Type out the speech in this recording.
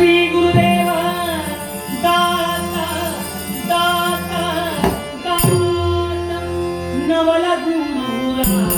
శ్రీ గురుదేవ దాత దాత దాత నవల గురురా